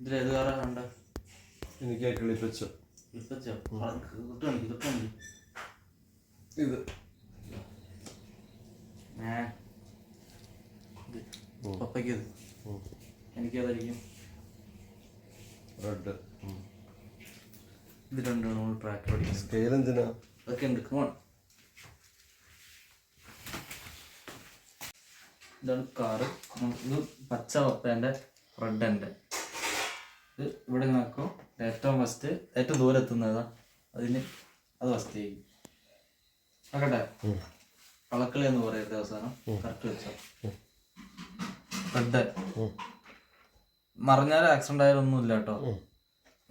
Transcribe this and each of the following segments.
ഇതിലേത് കാറാ കണ്ട? എനിക്ക് ആ കിളിപ്പച്ച ഇപ്പച്ചോ? കിട്ടുവാണെങ്കിൽ കിട്ടുവാണെങ്കിൽ ഇത്. ഏ. ഇത്. പപ്പയ്ക്ക് ഇത്. എനിക്കതായിരിക്കും റെഡ്. ഇത് രണ്ടാണ് നമ്മൾ ട്രാക്ക് പഠിക്കുന്നത് സ്കെയിൽ എന്തിനാ? അതൊക്കെ ഉണ്ട്. കമോൺ ഇതാണ് കാറ് ഇത് പച്ച പപ്പേന്റെ റെഡ് ഉണ്ട് ഇത് ഇവിടെ നോക്കും. ഏറ്റവും ഫസ്റ്റ് ഏറ്റവും ദൂരെ എത്തുന്നതാ. അതിന് അത് ഫസ്റ്റ് ചെയ്യും. നോക്കട്ടെ. കളക്കളി എന്ന് പറയരുത് അവസാനം കറക്റ്റ് വെച്ചോ. റെഡ് മറിഞ്ഞാൽ ആക്സിഡന്റ് ആയാലൊന്നും ഇല്ല കേട്ടോ.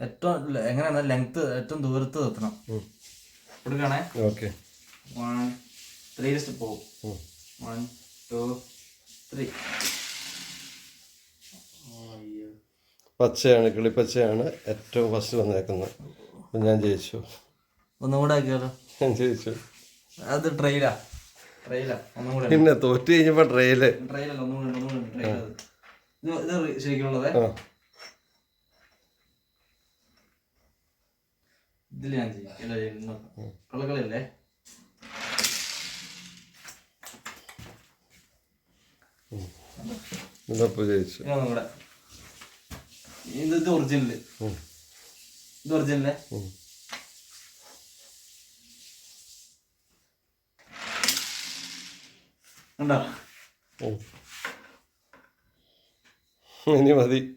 ഏറ്റവും എങ്ങനെയാണ് ലെങ്ത് ഏറ്റവും ദൂരത്ത് എത്തണം. കൊടുക്കണേ? ഓക്കെ. വൺ ത്രീ സ്റ്റെപ്പ് പോകും വൺ ടു ത്രീ പച്ചയാണ് കിളിപ്പച്ചയാണ് ഏറ്റവും ഫസ്റ്റ് വന്നേക്കുന്നത്. അപ്പം ഞാൻ ജയിച്ചു. ഒന്നും കൂടെ ആക്കിയാലോ? ഞാൻ ജയിച്ചു. അത് ട്രെയിലാ ട്രെയിലാ ഒന്നും കൂടെ പിന്നെ തോറ്റ് കഴിഞ്ഞപ്പോൾ ട്രെയിൽ ട്രെയിലല്ല ഒന്നും കൂടെ ഒന്നും കൂടെ ട്രെയിൽ ഇത് ഇത് ശരിക്കുള്ളത് ആ. ഇതിൽ ഞാൻ ചെയ്യും. കളക്കളിയല്ലേ ഇതപ്പോൾ ജയിച്ചു. കൂടെ ഇത് ഒറിജിനൽ. ഇത് ഒറിജിനൽ. ഉണ്ടോ ഇനി മതി.